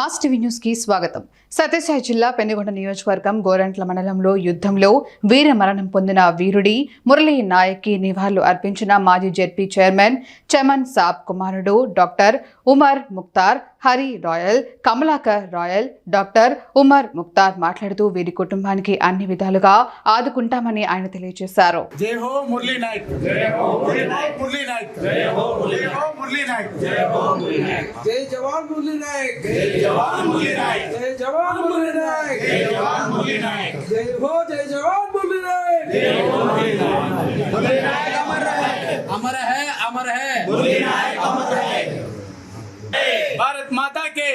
Mass TV న్యూస్కి స్వాగతం. సత్యసాయి జిల్లా పెనుగొండ నియోజకవర్గం గోరంట్ల మండలంలో యుద్ధంలో వీర మరణం పొందిన వీరుడి మురళీ నాయక్కి నివాళులు అర్పించిన మాజీ జెడ్పీ చైర్మన్ చమన్ సాబ్ కుమారుడు డాక్టర్ ఉమర్ ముక్తార్ హరి రాయల్ కమలాకర్ రాయల్ డాక్టర్ ఉమర్ ముక్తార్ మాట్లాడుతూ వీరి కుటుంబానికి అన్ని విధాలుగా ఆదుకుంటామని ఆయన తెలియజేశారు. జై హో మురళీ నాయక్. జై హో మురళీ నాయక్. మురళీ నాయక్. జై హో మురళీ నాయక్. జై హో మురళీ నాయక్ జై జవాన్ మురళీ నాయక్ జై జవాన్ మురళీ నాయక్ జై జవాన్ మురళీ నాయక్ జై జవాన్ మురళీ నాయక్ జై హో జై జవాన్ మురళీ నాయక్ జై హో మురళీ నాయక్ మురళీ నాయక్ అమర్ రహే అమర హై అమర హై మురళీ నాయక్ అమర్ రహే భారత్ మాతా కే జై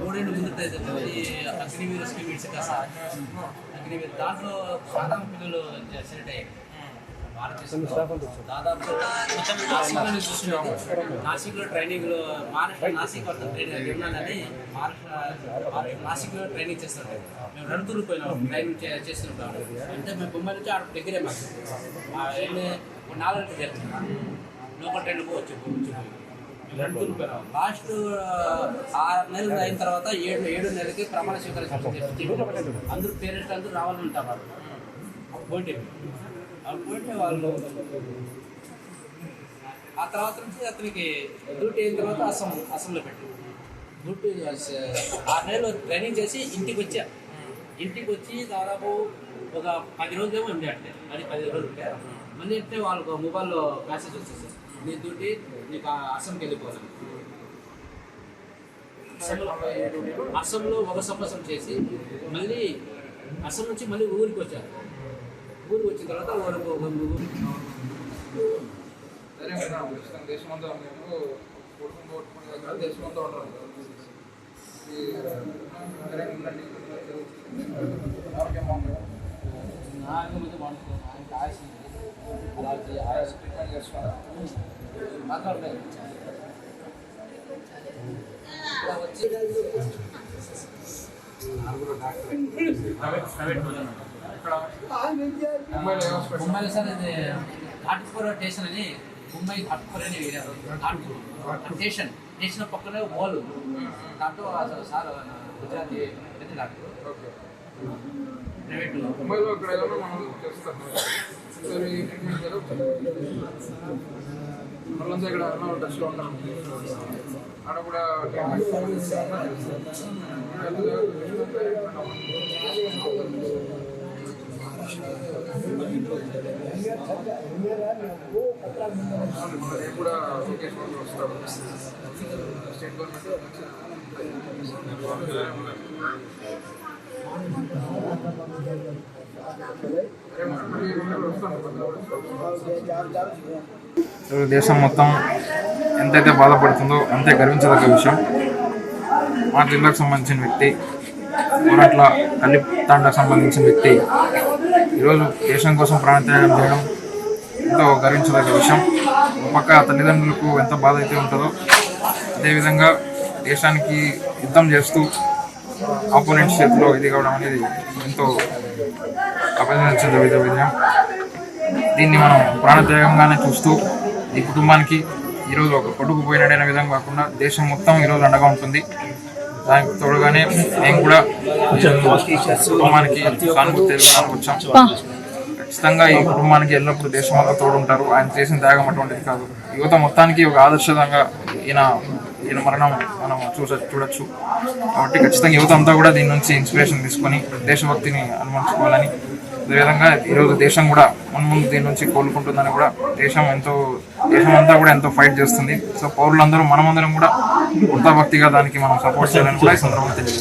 మూడేళ్ళు ముందు అగ్నివీర స్కీమ్స్ కదా అగ్నివీర దాంట్లో సాధారణ పిల్లలు సెలెక్ట్ అయ్యారు దాదాపు మొత్తం నాసిక్లోనే చూస్తున్నాము. నాసిక్లో ట్రైనింగ్లో మహారాష్ట్ర నాసిక్ వద్ద ట్రైనింగ్ విన్నానని మహారాష్ట్ర నాసిక్లో ట్రైనింగ్ మేము రణతూరు పోయినాం ట్రైనింగ్ చేస్తుంటాం అంటే మేము నుంచి ఆడ దగ్గరే మాకు. వెళ్ళి నాలుగు జరుగుతున్నాం లోకల్ ట్రైన్ లాస్ట్ ఆరు నెలలు అయిన తర్వాత ఏడు ఏడు నెలలకి ప్రమాణ స్వీకారం చేసి అందరూ పేరెంట్స్ అందరూ రావాలంటారు వాళ్ళు. పోటీ వాళ్ళు ఆ తర్వాత నుంచి అతనికి డ్యూటీ అయిన తర్వాత అసం అసంలో పెట్టి డ్యూటీ ఆరు నెలలు ట్రైనింగ్ చేసి ఇంటికి వచ్చా. ఇంటికి వచ్చి దాదాపు ఒక పది రోజులేమో ఉండే అంటే అది పది రోజులు ఉంటే. మళ్ళీ అంటే వాళ్ళకు మొబైల్లో మెసేజ్ వచ్చేసి నీ డ్యూటీ నీకు ఆ అస్సాంకి వెళ్ళిపోవాలి. అస్సాంలో ఒక సంవత్సరం చేసి మళ్ళీ అస్సాం నుంచి మళ్ళీ ఊరికి వచ్చారు. ఊరికి వచ్చిన తర్వాత ఊరికి ఒక ఊరు సరే మేడం దేశమంతా మేము కొడుకుని కొట్టుకుని దగ్గర దేశమంతా చేస్తున్నాను మాట్లాడలేదు ఇక్కడ వచ్చి ముంబైలో సార్ ఇది ఘాట్పూర్ స్టేషన్ అని ముంబై ఘాట్పూర్ అని వేరారు. స్టేషన్ స్టేషన్ పక్కనే వాల్ దాంట్లో అసలు సార్ గుజరాతీ డాక్టర్. ప్రైవేట్. ముంబైలో ఇక్కడ ఏదైనా మనం చేస్తాం. సరే ఈ ట్రీట్మెంట్ జరుగుతుంది వాళ్ళంతా ఇక్కడ టచ్లో ఆడ కూడా రేపు కూడా స్టేట్ దేశం మొత్తం ఎంతైతే బాధపడుతుందో అంతే గర్వించదగ్గ విషయం. మా జిల్లాకు సంబంధించిన వ్యక్తి కోరట్ల తల్లి తాండకు సంబంధించిన వ్యక్తి. ఈరోజు దేశం కోసం ప్రాణత్యాగం చేయడం ఎంతో గర్వించదగ్గ విషయం. ఒక పక్క తల్లిదండ్రులకు ఎంత బాధ అయితే ఉంటుందో అదేవిధంగా దేశానికి యుద్ధం చేస్తూ ఆపోనెంట్స్ చేతిలో ఇది కావడం అనేది ఎంతో అభినందించదగ్గ విషయం. దీన్ని మనం ప్రాణత్యాగంగానే చూస్తూ ఈ కుటుంబానికి ఈరోజు ఒక కొడుకు పోయినడైన విధంగా కాకుండా దేశం మొత్తం ఈరోజు అండగా ఉంటుంది. దానికి తోడుగానే మేము కూడా కుటుంబానికి సానుభూతి వచ్చాం. ఖచ్చితంగా ఈ కుటుంబానికి ఎల్లప్పుడూ దేశం అంతా తోడుంటారు. ఆయన చేసిన త్యాగం అటువంటిది కాదు. యువత మొత్తానికి ఒక ఆదర్శంగా ఈయన ఈయన మరణం మనం చూస చూడొచ్చు. కాబట్టి ఖచ్చితంగా యువత అంతా కూడా దీని నుంచి ఇన్స్పిరేషన్ తీసుకొని దేశభక్తిని అనుమతించుకోవాలని అదేవిధంగా ఈరోజు దేశం కూడా మున్ముందు దీని నుంచి కోలుకుంటుందని కూడా దేశం ఎంతో దేశం అంతా కూడా ఎంతో ఫైట్ చేస్తుంది. సో పౌరులందరూ మనమందరం కూడా వృత్తాభక్తిగా దానికి మనం సపోర్ట్ చేయాలని కూడా ఈ సందర్భంగా తెలియజేస్తాం